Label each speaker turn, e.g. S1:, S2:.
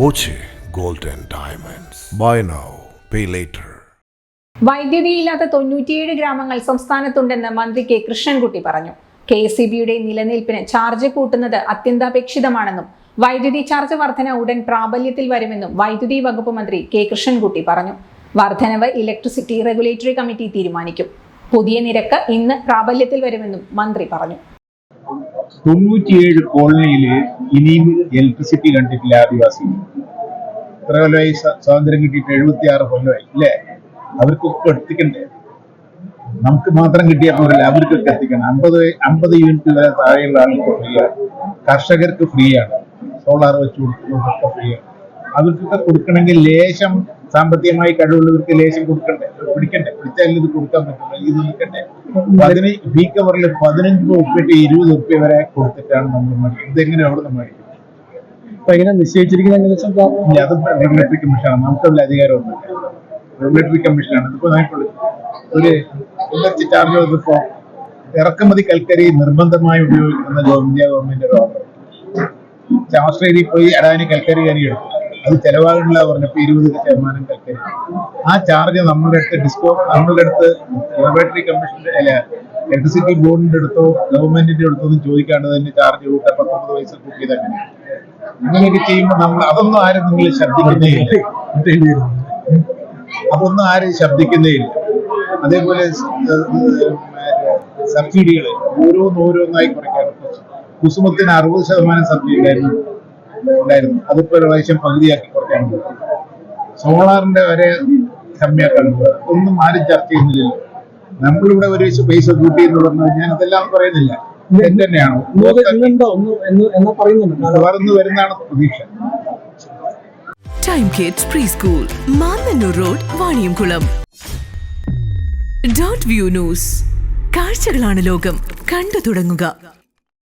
S1: Boche Gold diamonds Diamonds. Buy now, pay later.
S2: വൈദ്യുതിയില്ലാത്ത തൊണ്ണൂറ്റിയേഴ് ഗ്രാമങ്ങൾ സംസ്ഥാനത്തുണ്ടെന്ന് മന്ത്രി കെ കൃഷ്ണൻകുട്ടി പറഞ്ഞു കെ എസ് ബിയുടെ നിലനിൽപ്പിന് ചാർജ് കൂട്ടുന്നത് അത്യന്താപേക്ഷിതമാണെന്നും വൈദ്യുതി ചാർജ് വർധന ഉടൻ പ്രാബല്യത്തിൽ വരുമെന്നും വൈദ്യുതി വകുപ്പ് മന്ത്രി കെ കൃഷ്ണൻകുട്ടി പറഞ്ഞു വർധനവ് ഇലക്ട്രിസിറ്റി റെഗുലേറ്ററി കമ്മിറ്റി തീരുമാനിക്കും പുതിയ നിരക്ക് ഇന്ന് പ്രാബല്യത്തിൽ വരുമെന്നും മന്ത്രി പറഞ്ഞു
S3: തൊണ്ണൂറ്റിയേഴ് കോളനിയിൽ ഇനിയും ഇലക്ട്രിസിറ്റി കണ്ടിട്ടില്ല ആദിവാസി. എത്ര കൊല്ലമായി സ്വ- സ്വാതന്ത്ര്യം കിട്ടിയിട്ട് എഴുപത്തി ആറ് കൊല്ലമായി അല്ലേ? അവർക്കൊക്കെ എത്തിക്കണ്ടേ നമുക്ക് മാത്രം കിട്ടിയ പോരല്ല? അവർക്കൊക്കെ എത്തിക്കണം അമ്പത് അമ്പത് യൂണിറ്റ് വരെ താഴെയുള്ള ആൾക്ക് ഫ്രീ ആണ്. കർഷകർക്ക് ഫ്രീ ആണ്. സോളാർ വെച്ച് കൊടുക്കുന്നതൊക്കെ ഫ്രീ ആണ്. അവർക്കൊക്കെ കൊടുക്കണമെങ്കിൽ ലേശം സാമ്പത്തികമായി കഴിവുള്ളവർക്ക് ലേശം കൊടുക്കണ്ടേ? പിടിക്കണ്ടേ? പിടിച്ചാലും ഇത് കൊടുക്കാൻ പറ്റില്ല ഇത് നിൽക്കണ്ടേ? പതിനഞ്ച് ബി കവറിൽ പതിനഞ്ച് ഉപ്പിട്ട് ഇരുപത് ഉറുപ്പ്യ വരെ കൊടുത്തിട്ടാണ് നമ്മൾ മേടിക്കുന്നത്. ഇതെങ്ങനെ അവിടെ നിന്ന് മേടിക്കും
S4: അപ്പൊ ഇങ്ങനെ നിശ്ചയിച്ചിരിക്കുന്ന
S3: അത് റെഗുലേറ്ററി കമ്മീഷനാണ് നമുക്കുള്ള അധികാരമൊന്നുമില്ല റെഗുലേറ്ററി കമ്മീഷനാണ് ഇതിപ്പോ ഒരു ഇൻഡസ്ട്രി ചാർജ് ഇതിപ്പോ ഇറക്കുമതി കൽക്കരി നിർബന്ധമായി ഉപയോഗിക്കുന്ന ഇന്ത്യ ഗവൺമെന്റ് ഒരു ഓർഡർ ഓസ്ട്രേലിയയിൽ പോയി അടാനി കൽക്കരി കരി എടുത്തു അത് ചെലവാകണില്ല പറഞ്ഞപ്പോൾ ഇരുപത് ശതമാനം കൽക്കരി ആ ചാർജ് നമ്മളുടെ അടുത്ത് ഡിസ്കോ നമ്മളുടെ അടുത്ത് റെഗുലേറ്ററി കമ്മീഷന്റെ അല്ല ഇലക്ട്രിസിറ്റി ബോർഡിന്റെ അടുത്തോ ഗവൺമെന്റിന്റെ അടുത്തോ ഒന്നും ചോദിക്കാണ്ട് തന്നെ ചാർജ് കൂട്ടാൻ പത്തൊമ്പത് പൈസ കൂട്ടി തന്നെ അങ്ങനെയൊക്കെ ചെയ്യുമ്പോൾ നമ്മൾ അതൊന്നും ആരും നിങ്ങൾ ശ്രദ്ധിക്കുന്നേ ഇല്ല. അതൊന്നും ആരും ശബ്ദിക്കുന്നേ ഇല്ല. അതേപോലെ സബ്സിഡികൾ ഓരോന്നോരോന്നായി കുറയ്ക്കാറുണ്ട് കുസുമത്തിന് അറുപത് ശതമാനം സബ്സിഡി ഉണ്ടായിരുന്നു. ഉണ്ടായിരുന്നു. അതിപ്പോ ഒരു പ്രാവശ്യം പകുതിയാക്കി കുറയ്ക്കാൻ സോളാറിന്റെ വരെ കമ്മിയാക്കാൻ പോകും ഒന്നും ആരും ചർച്ച ചെയ്യുന്നില്ല നമ്മളിവിടെ ഒരു പൈസ കൂട്ടി എന്ന് പറഞ്ഞു ഞാൻ അതെല്ലാം പറയുന്നില്ല. തന്നെയാണ് വളർന്നു വരുന്നതാണ് പ്രതീക്ഷ.
S5: Time kids pre school Mannannur road Vaniyamkulam dot view news കാഴ്ചകളാണ് ലോകം. കണ്ടു തുടങ്ങുക.